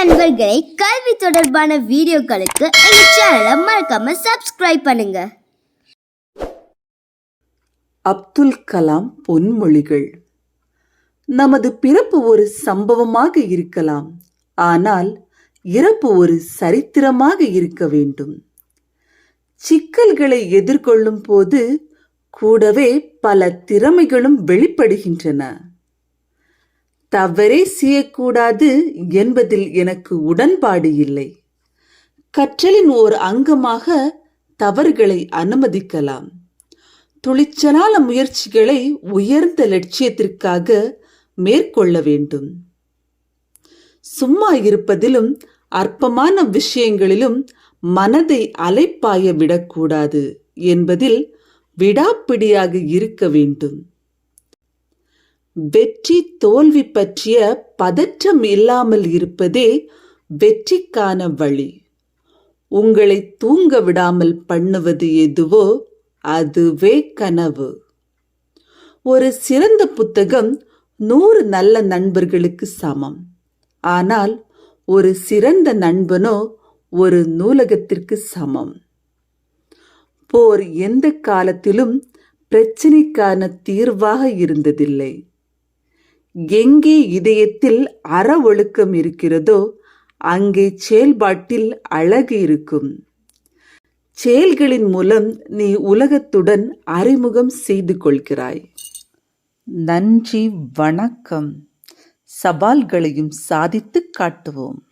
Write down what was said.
நண்பர்களை கல்வி தொடர்பான வீடியோக்களுக்கு எங்க சேனலை மறக்காம சப்ஸ்கிரைப் பண்ணுங்க. அப்துல் கலாம் பொன்மொழிகள். நமது பிறப்பு ஒரு சம்பவமாக இருக்கலாம் ஆனால் இறப்பு ஒரு சரித்திரமாக இருக்க வேண்டும். சிக்கல்களை எதிர்கொள்ளும் போது கூடவே பல திறமைகளும் வெளிப்படுகின்றன. தவறே செய்யக்கூடாது என்பதில் எனக்கு உடன்பாடு இல்லை. கற்றலின் ஓர் அங்கமாக தவறுகளை அனுமதிக்கலாம். துளிச்சலான முயற்சிகளை உயர்ந்த லட்சியத்திற்காக மேற்கொள்ள வேண்டும். சும்மா இருப்பதிலும் அற்பமான விஷயங்களிலும் மனதை அலைப்பாய விடக்கூடாது என்பதில் விடாப்பிடியாக இருக்க வேண்டும். வெற்றி தோல்வி பற்றிய பதற்றம் இல்லாமல் இருப்பதே வெற்றிக்கான வழி. உங்களை தூங்க விடாமல் பண்ணுவது எதுவோ அதுவே கனவு. ஒரு சிறந்த புத்தகம் நூறு நல்ல நண்பர்களுக்கு சமம். ஆனால் ஒரு சிறந்த நண்பனோ ஒரு நூலகத்திற்கு சமம். போர் எந்த காலத்திலும் பிரச்சினைக்கான தீர்வாக இருந்ததில்லை. எங்கே இதயத்தில் அற ஒழுக்கம் இருக்கிறதோ அங்கே செயல்பாட்டில் அழகு இருக்கும். செயல்களின் மூலம் நீ உலகத்துடன் அறிமுகம் செய்து கொள்கிறாய். நன்றி வணக்கம். சவால்களையும் சாதித்து காட்டுவோம்.